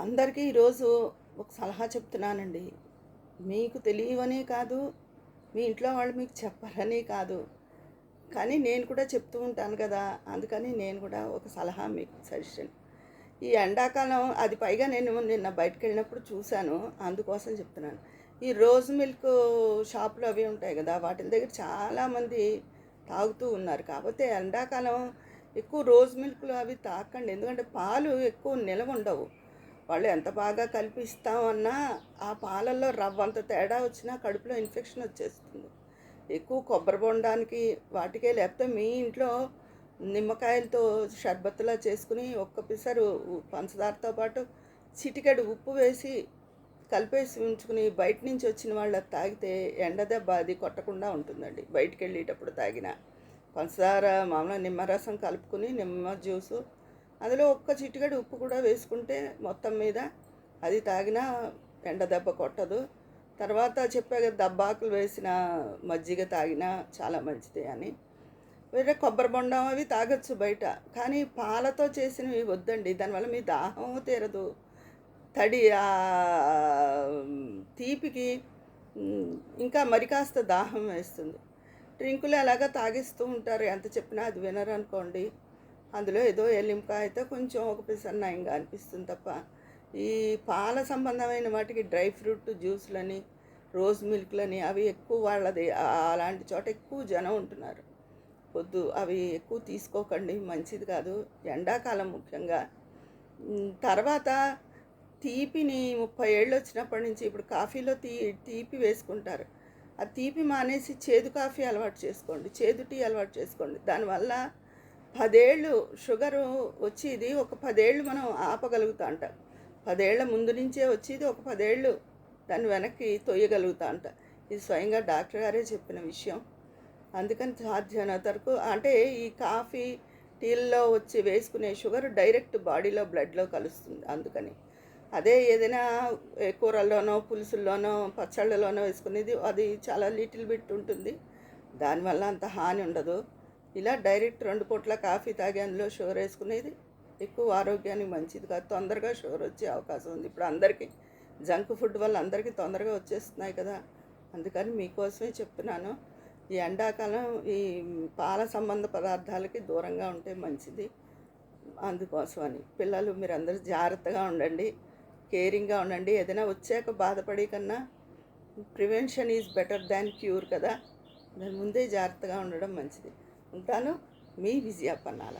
అందరికీ ఈరోజు ఒక సలహా చెప్తున్నానండి. మీకు తెలియవనే కాదు మీ ఇంట్లో వాళ్ళు మీకు చెప్పరనే కాదు. కానీ నేను కూడా చెప్తూ ఉంటాను కదా అందుకని నేను కూడా ఒక సలహా మీకు సజెషన్. ఈ ఎండాకాలం అది పైగా నేను నిన్న బయటకు వెళ్ళినప్పుడు చూశాను అందుకోసం చెప్తున్నాను. ఈ రోజ్ మిల్క్ షాపులు అవి ఉంటాయి కదా వాటి దగ్గర చాలామంది తాగుతూ ఉన్నారు. కాకపోతే ఎండాకాలం ఎక్కువ రోజ్ మిల్క్లు అవి తాకండి. ఎందుకంటే పాలు ఎక్కువ నిలవ ఉండవు. వాళ్ళు ఎంత బాగా కల్పిస్తామన్నా ఆ పాలల్లో రవ్వంత తేడా వచ్చినా కడుపులో ఇన్ఫెక్షన్ వచ్చేస్తుంది. ఎక్కువ కొబ్బరి బొండానికి వాటికే లేకపోతే మీ ఇంట్లో నిమ్మకాయలతో షర్బత్తులా చేసుకుని ఒక్క పిసరు పంచదారతో పాటు చిటికెడు ఉప్పు వేసి కలిపేసి ఉంచుకుని బయట నుంచి వచ్చిన వాళ్ళకి తాగితే ఎండ దెబ్బ అది కొట్టకుండా ఉంటుందండి. బయటికి వెళ్ళేటప్పుడు తాగిన. పంచదార మామూలుగా నిమ్మరసం కలుపుకుని నిమ్మ జ్యూసు అందులో ఒక్క చిటికెడు ఉప్పు కూడా వేసుకుంటే మొత్తం మీద అది తాగినా ఎండ దెబ్బ కొట్టదు. తర్వాత చెప్పా కదా దబ్బాకులు వేసిన మజ్జిగ తాగినా చాలా మంచిది అని. వేరే కొబ్బరి బొండం అవి తాగొచ్చు బయట కానీ పాలతో చేసినవి వద్దండి. దానివల్ల మీ దాహం తీరదు. తడి ఆ తీపికి ఇంకా మరి కాస్త దాహం వేస్తుంది. డ్రింకులు ఎలాగ తాగిస్తూ ఉంటారు ఎంత చెప్పినా అది వినరనుకోండి. అనుకోండి అందులో ఏదో ఎలింకా అయితే కొంచెం ఒక పిసర్ అనిపిస్తుంది తప్ప ఈ పాల సంబంధమైన వాటికి డ్రై ఫ్రూట్ జ్యూస్లని రోజ్ మిల్క్లని అవి ఎక్కువ వాళ్ళది అలాంటి చోట ఎక్కువ జనం ఉంటున్నారు. పొద్దు అవి ఎక్కువ తీసుకోకండి మంచిది కాదు. ఎండాకాలం ముఖ్యంగా. తర్వాత తీపిని ముప్పై ఏళ్ళు వచ్చినప్పటి నుంచి ఇప్పుడు కాఫీలో తీ తీపి వేసుకుంటారు. ఆ తీపి మానేసి చేదు కాఫీ అలవాటు చేసుకోండి చేదు టీ అలవాటు చేసుకోండి. దానివల్ల పదేళ్ళు షుగరు వచ్చేది ఒక పదేళ్ళు మనం ఆపగలుగుతా అంట పదేళ్ళ ముందు నుంచే వచ్చేది ఒక పదేళ్ళు దాన్ని వెనక్కి తొయ్యగలుగుతా అంట ఇది స్వయంగా డాక్టర్ గారే చెప్పిన విషయం. అందుకని సాధ్యమైనంత వరకు అంటే ఈ కాఫీ టీల్లో వచ్చి వేసుకునే షుగర్ డైరెక్ట్ బాడీలో బ్లడ్లో కలుస్తుంది అందుకని. అదే ఏదైనా ఏ కూరల్లోనో పులుసుల్లోనో పచ్చళ్ళలోనో వేసుకునేది అది చాలా లిటిల్ బిట్ ఉంటుంది. దానివల్ల అంత హాని ఉండదు. ఇలా డైరెక్ట్ రెండు పూట్ల కాఫీ తాగి అందులో షోర్ వేసుకునేది. ఎక్కువ ఆరోగ్యానికి మంచిది కాదు. తొందరగా షోర్ వచ్చే అవకాశం ఉంది. ఇప్పుడు అందరికీ జంక్ ఫుడ్ వల్ల అందరికీ తొందరగా వచ్చేస్తున్నాయి కదా. అందుకని మీకోసమే చెప్తున్నాను. ఈ ఎండాకాలం ఈ పాల సంబంధ పదార్థాలకి దూరంగా ఉంటే మంచిది. అందుకోసమని పిల్లలు మీరందరూ జాగ్రత్తగా ఉండండి. కేరింగ్గా ఉండండి. ఏదైనా వచ్చాక బాధపడే కన్నా prevention is better than cure కదా. దాని ముందే జాగ్రత్తగా ఉండడం మంచిది. ఉంటాను. మీ విజయ పన్నాల